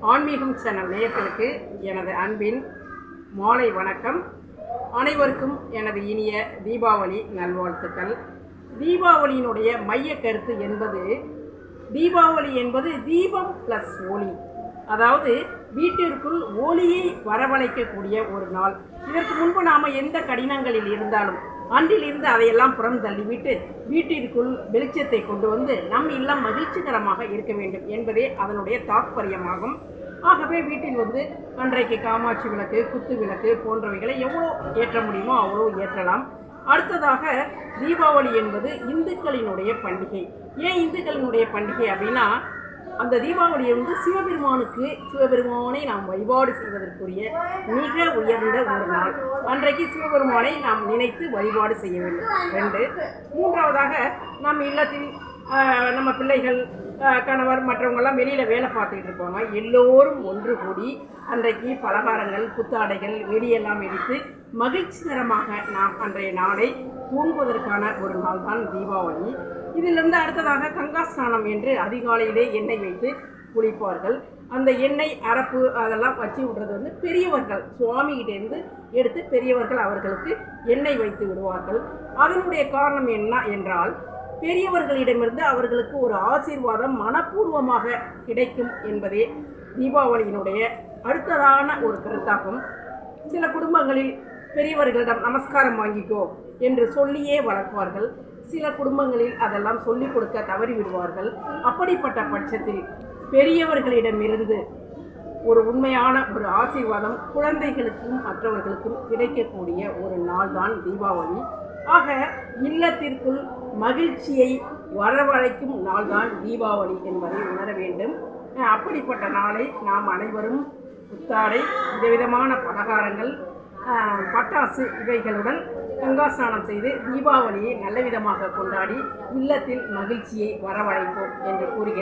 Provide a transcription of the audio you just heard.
ஆன்மீகம் சேனல் நேயர்களுக்கு எனது அன்பின் மாலை வணக்கம். அனைவருக்கும் எனது இனிய தீபாவளி நல்வாழ்த்துக்கள். தீபாவளியினுடைய மைய கருத்து என்பது தீபாவளி என்பது தீபம் ப்ளஸ் ஒளி. அதாவது வீட்டிற்குள் ஒளியை வரவழைக்கக்கூடிய ஒரு நாள். இதற்கு முன்பு நாம் எந்த கடினங்களில் இருந்தாலும் அன்றிலிருந்து அதையெல்லாம் புறம் தள்ளிவிட்டு வீட்டிற்குள் வெளிச்சத்தை கொண்டு வந்து நம் இல்லம் மகிழ்ச்சிகரமாக இருக்க வேண்டும் என்பதே அதனுடைய தாற்பயமாகும் ஆகவே வீட்டில் வந்து அன்றைக்கு காமாட்சி விளக்கு குத்து விளக்கு போன்றவைகளை எவ்வளோ ஏற்ற முடியுமோ அவ்வளோ ஏற்றலாம். அடுத்ததாக தீபாவளி என்பது இந்துக்களினுடைய பண்டிகை. ஏன் இந்துக்களினுடைய பண்டிகை அப்படின்னா அந்த தீபாவளியை வந்து சிவபெருமானுக்கு சிவபெருமானை நாம் வழிபாடு செய்வதற்குரிய மிக உயர்ந்த ஒரு நாள். அன்றைக்கு சிவபெருமானை நாம் நினைத்து வழிபாடு செய்ய வேண்டும். ரெண்டு மூன்றாவதாக நம் இல்லத்தில் நம்ம பிள்ளைகள் கணவர் மற்றவங்கெல்லாம் வெளியில் வேலை பார்த்துக்கிட்டு இருப்பாங்க. எல்லோரும் ஒன்று கூடி அன்றைக்கு பலகாரங்கள் புத்தாடைகள் வெடியெல்லாம் வெடித்து மகிழ்ச்சிகரமாக நாம் அன்றைய நாளை தூங்குவதற்கான ஒரு நாள் தான் தீபாவளி. இதிலிருந்து அடுத்ததாக கங்கா ஸ்நானம் என்று அதிகாலையிலே எண்ணெய் வைத்து குளிப்பார்கள். அந்த எண்ணெய் அரப்பு அதெல்லாம் வச்சு விடுறது வந்து பெரியவர்கள் சுவாமிகிட்டேருந்து எடுத்து பெரியவர்கள் அவர்களுக்கு எண்ணெய் வைத்து விடுவார்கள். அதனுடைய காரணம் என்ன என்றால் பெரியவர்களிடமிருந்து அவர்களுக்கு ஒரு ஆசீர்வாதம் மனப்பூர்வமாக கிடைக்கும் என்பதே தீபாவளியினுடைய அடுத்ததான ஒரு கருத்தாகும். சில குடும்பங்களில் பெரியவர்களிடம் நமஸ்காரம் வாங்கிக்கோ என்று சொல்லியே வளர்ப்பார்கள். சில குடும்பங்களில் அதெல்லாம் சொல்லிக் கொடுக்க தவறிவிடுவார்கள். அப்படிப்பட்ட பட்சத்தில் பெரியவர்களிடமிருந்து ஒரு உண்மையான ஒரு ஆசீர்வாதம் குழந்தைகளுக்கும் மற்றவர்களுக்கும் கிடைக்கக்கூடிய ஒரு நாள் தான் தீபாவளி. ஆக இல்லத்திற்குள் மகிழ்ச்சியை வரவழைக்கும் நாள்தான் தீபாவளி என்பதை உணர வேண்டும். அப்படிப்பட்ட நாளை நாம் அனைவரும் புத்தாடை விதவிதமான பலகாரங்கள் பட்டாசு இவைகளுடன் கங்கா ஸ்நானம் செய்து தீபாவளியை நல்ல விதமாக கொண்டாடி இல்லத்தில் மகிழ்ச்சியை வரவழைப்போம் என்று கூறுகிறேன்.